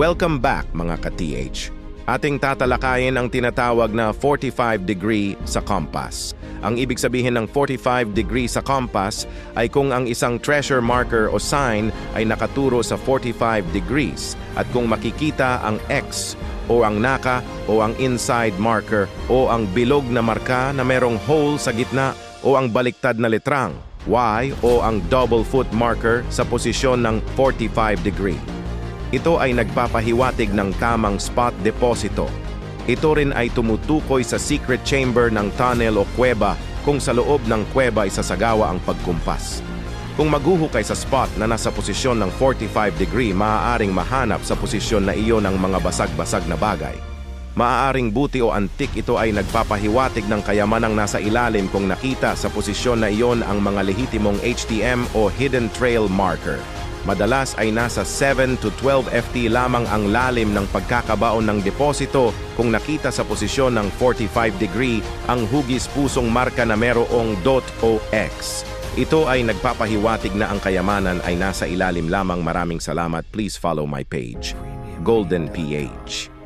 Welcome back mga ka-TH. Ating tatalakayin ang tinatawag na 45 degree sa compass. Ang ibig sabihin ng 45 degree sa compass ay kung ang isang treasure marker o sign ay nakaturo sa 45 degrees at kung makikita ang X o ang naka o ang inside marker o ang bilog na marka na merong hole sa gitna o ang baliktad na letrang Y o ang double foot marker sa posisyon ng 45 degree. Ito ay nagpapahiwatig ng tamang spot deposito. Ito rin ay tumutukoy sa secret chamber ng tunnel o kuweba kung sa loob ng kuweba ay sasagawa ang pagkumpas. Kung maghuhukay sa spot na nasa posisyon ng 45 degree, maaaring mahanap sa posisyon na iyon ng mga basag-basag na bagay. Maaaring buti o antik ito ay nagpapahiwatig ng kayamanang nasa ilalim kung nakita sa posisyon na iyon ang mga lehitimong HTM o Hidden Trail Marker. Madalas ay nasa 7 to 12 FT lamang ang lalim ng pagkakabaon ng deposito kung nakita sa posisyon ng 45 degree ang hugis pusong marka na merong dot o X. Ito ay nagpapahiwatig na ang kayamanan ay nasa ilalim lamang. Maraming salamat. Please follow my page. Golden PH.